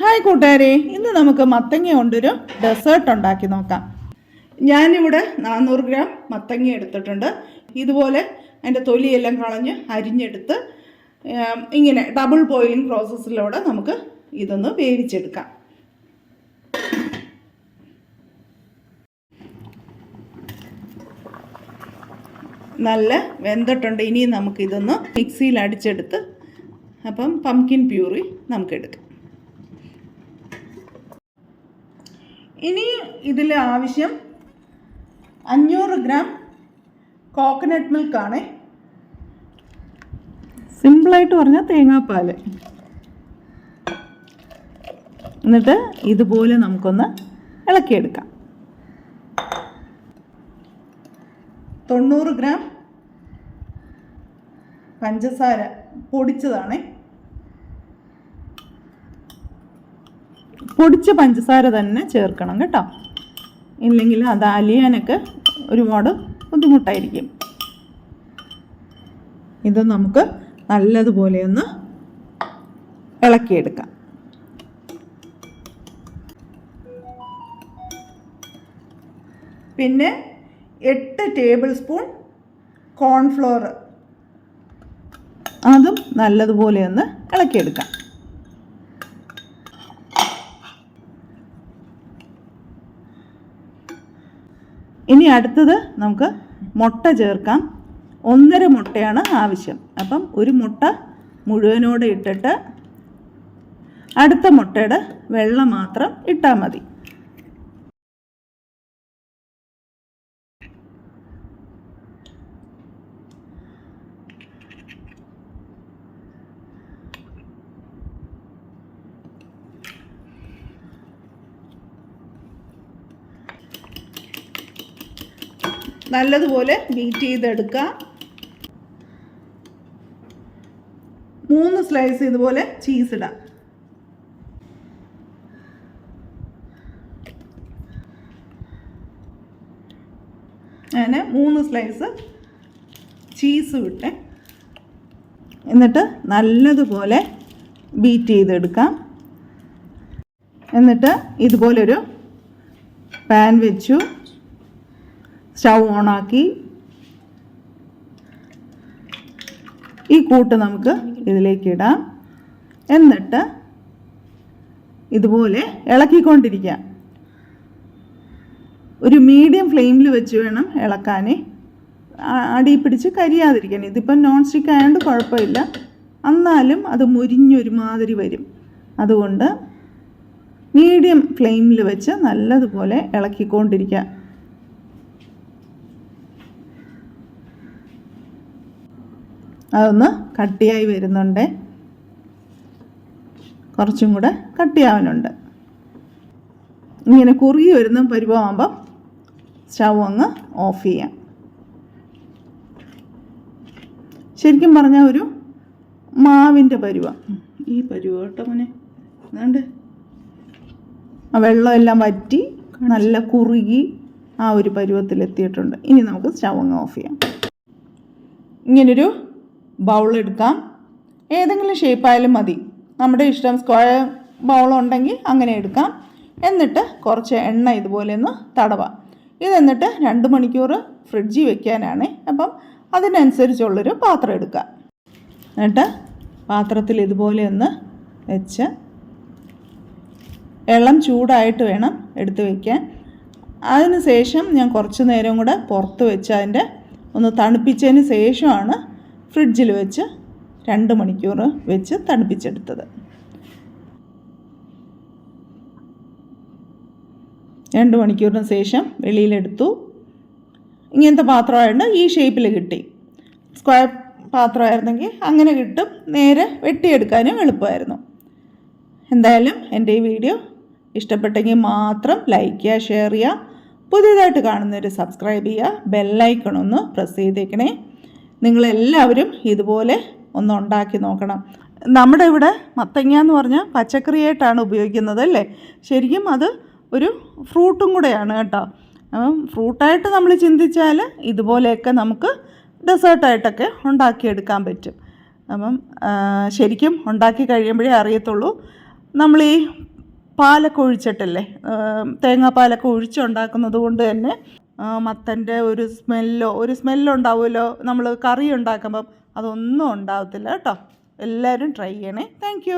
Hi കൂട്ടുകാരെ ഇന്ന് നമുക്ക് മത്തങ്ങ കൊണ്ടൊരു ഡെസേർട്ട് ഉണ്ടാക്കി നോക്കാം. ഞാനിവിടെ നാനൂറ് ഗ്രാം മത്തങ്ങ എടുത്തിട്ടുണ്ട്. ഇതുപോലെ അതിന്റെ തൊലിയെല്ലാം കളഞ്ഞ് അരിഞ്ഞെടുത്ത് ഇങ്ങനെ ഡബിൾ ബോയിലിംഗ് പ്രോസസ്സിലൂടെ നമുക്ക് ഇതൊന്ന് വേവിച്ചെടുക്കാം. നല്ല വെന്തിട്ടുണ്ട്. ഇനി നമുക്കിതൊന്ന് മിക്സിയിൽ അടിച്ചെടുത്ത് അപ്പം പംകിൻ പ്യൂറി നമുക്കെടുക്കാം ഇനി ഇതിൽ ആവശ്യം അഞ്ഞൂറ് ഗ്രാം കോക്കനട്ട് മിൽക്കാണ് സിമ്പിളായിട്ട് പറഞ്ഞാൽ തേങ്ങാപ്പാൽ എന്നിട്ട് ഇതുപോലെ നമുക്കൊന്ന് ഇളക്കിയെടുക്കാം. തൊണ്ണൂറ് ഗ്രാം പഞ്ചസാര പൊടിച്ചതാണേ. പൊടിച്ച പഞ്ചസാര തന്നെ ചേർക്കണം കേട്ടോ. ഇല്ലെങ്കിൽ അത് അലിയാനൊക്കെ ഒരുപാട് ബുദ്ധിമുട്ടായിരിക്കും. ഇത് നമുക്ക് നല്ലതുപോലെ ഒന്ന് ഇളക്കിയെടുക്കാം. പിന്നെ എട്ട് ടേബിൾ സ്പൂൺ കോൺഫ്ലോർ. അതും നല്ലതുപോലെ ഒന്ന് ഇളക്കിയെടുക്കാം. ഇനി അടുത്തത് നമുക്ക് മുട്ട ചേർക്കാം. ഒന്നര മുട്ടയാണ് ആവശ്യം. അപ്പം ഒരു മുട്ട മുഴുവനോടെ ഇട്ടിട്ട് അടുത്ത മുട്ടയുടെ വെള്ളം മാത്രം ഇട്ടാൽ മതി. നല്ലതുപോലെ ബീറ്റ് ചെയ്തെടുക്കുക. മൂന്ന് സ്ലൈസ് ഇതുപോലെ ചീസ് ഇടാം. അങ്ങനെ മൂന്ന് സ്ലൈസ് ചീസ് വിട്ടെ എന്നിട്ട് നല്ലതുപോലെ ബീറ്റ് ചെയ്തെടുക്കാം. എന്നിട്ട് ഇതുപോലൊരു പാൻ വെച്ചു. സ്റ്റൗ ഓണാക്കി. ഈ കൂട്ട് നമുക്ക് ഇതിലേക്ക് ഇടാം എന്നിട്ട് ഇതുപോലെ ഇളക്കിക്കൊണ്ടിരിക്കാം. ഒരു മീഡിയം ഫ്ലെയിമിൽ വെച്ച് വേണം ഇളക്കാൻ അടി പിടിച്ച് കരിയാതിരിക്കാൻ. ഇതിപ്പം നോൺ സ്റ്റിക്ക് ആയതുകൊണ്ട് കുഴപ്പമില്ല. എന്നാലും അത് മുരിഞ്ഞൊരുമാതിരി വരും. അതുകൊണ്ട് മീഡിയം ഫ്ലെയിമിൽ വെച്ച് നല്ലതുപോലെ ഇളക്കിക്കൊണ്ടിരിക്കുക അതൊന്ന് കട്ടിയായി വരുന്നുണ്ട്. കുറച്ചും കൂടെ കട്ടിയാവാനുണ്ട്. ഇങ്ങനെ കുറുകി വരുന്ന പരുവമാകുമ്പം സ്റ്റൗ അങ്ങ് ഓഫ് ചെയ്യാം. ശരിക്കും പറഞ്ഞ ഒരു മാവിന്റെ പരുവ. ഈ പരുവ കേട്ടോ മോനെ. അതുകൊണ്ട് ആ വെള്ളമെല്ലാം വറ്റി നല്ല കുറുകി ആ ഒരു പരുവത്തിലെത്തിയിട്ടുണ്ട്. ഇനി നമുക്ക് സ്റ്റൗ അങ്ങ് ഓഫ് ചെയ്യാം. ഇങ്ങനൊരു ബൗൾ എടുക്കാം ഏതെങ്കിലും ഷേപ്പായാലും മതി. നമ്മുടെ ഇഷ്ടം സ്ക്വയർ ബൗൾ ഉണ്ടെങ്കിൽ അങ്ങനെ എടുക്കാം. എന്നിട്ട് കുറച്ച് എണ്ണ ഇതുപോലെ ഒന്ന് തടവാം. ഇതെന്നിട്ട് രണ്ട് മണിക്കൂർ ഫ്രിഡ്ജിൽ വെക്കാനാണ്. അപ്പം അതിനനുസരിച്ചുള്ളൊരു പാത്രം എടുക്കുക എന്നിട്ട് പാത്രത്തിൽ ഇതുപോലെ ഒന്ന് വെച്ച് എള്ളം ചൂടായിട്ട് വേണം എടുത്ത് വയ്ക്കാൻ അതിന് ശേഷം ഞാൻ കുറച്ച് നേരം കൂടെ പുറത്ത് വെച്ച് അതിന്റെ ഒന്ന് തണുപ്പിച്ചതിന് ശേഷമാണ് ഫ്രിഡ്ജിൽ വെച്ച് രണ്ട് മണിക്കൂർ വെച്ച് തണുപ്പിച്ചെടുത്തത്. രണ്ട് മണിക്കൂറിന് ശേഷം വെളിയിലെടുത്തു. ഇങ്ങനത്തെ പാത്രമായിട്ട് ഈ ഷേപ്പിൽ കിട്ടി. സ്ക്വയർ പാത്രമായിരുന്നെങ്കിൽ അങ്ങനെ കിട്ടും. നേരെ വെട്ടിയെടുക്കാനും എളുപ്പമായിരുന്നു. എന്തായാലും എന്റെ ഈ വീഡിയോ ഇഷ്ടപ്പെട്ടെങ്കിൽ മാത്രം ലൈക്ക് ചെയ്യുക ഷെയർ ചെയ്യുക. പുതിയതായിട്ട് കാണുന്നവർ സബ്സ്ക്രൈബ് ചെയ്യുക ബെല്ലൈക്കൺ ഒന്ന് പ്രസ് ചെയ്തേക്കണേ. നിങ്ങളെല്ലാവരും ഇതുപോലെ ഒന്ന് ഉണ്ടാക്കി നോക്കണം. നമ്മുടെ ഇവിടെ മത്തങ്ങ എന്ന് പറഞ്ഞാൽ പച്ചക്കറിയായിട്ടാണ് ഉപയോഗിക്കുന്നത് അല്ലേ? ശരിക്കും അത് ഒരു ഫ്രൂട്ടും കൂടെയാണ് കേട്ടോ. അപ്പം ഫ്രൂട്ടായിട്ട് നമ്മൾ ചിന്തിച്ചാൽ ഇതുപോലെയൊക്കെ നമുക്ക് ഡെസേർട്ടായിട്ടൊക്കെ ഉണ്ടാക്കിയെടുക്കാൻ പറ്റും. അപ്പം ശരിക്കും ഉണ്ടാക്കി കഴിയുമ്പോഴേ അറിയത്തുള്ളൂ. നമ്മൾ ഈ പാലൊക്കെ ഒഴിച്ചിട്ടല്ലേ? തേങ്ങാപ്പാലൊക്കെ ഒഴിച്ചുണ്ടാക്കുന്നത് കൊണ്ട് തന്നെ മത്തന്റെ ഒരു സ്മെല്ലോ ഒരു സ്മെല്ലുണ്ടാവുമല്ലോ. നമ്മൾ കറി ഉണ്ടാക്കുമ്പം അതൊന്നും ഉണ്ടാവത്തില്ല കേട്ടോ. എല്ലാവരും ട്രൈ ചെയ്യണേ. താങ്ക്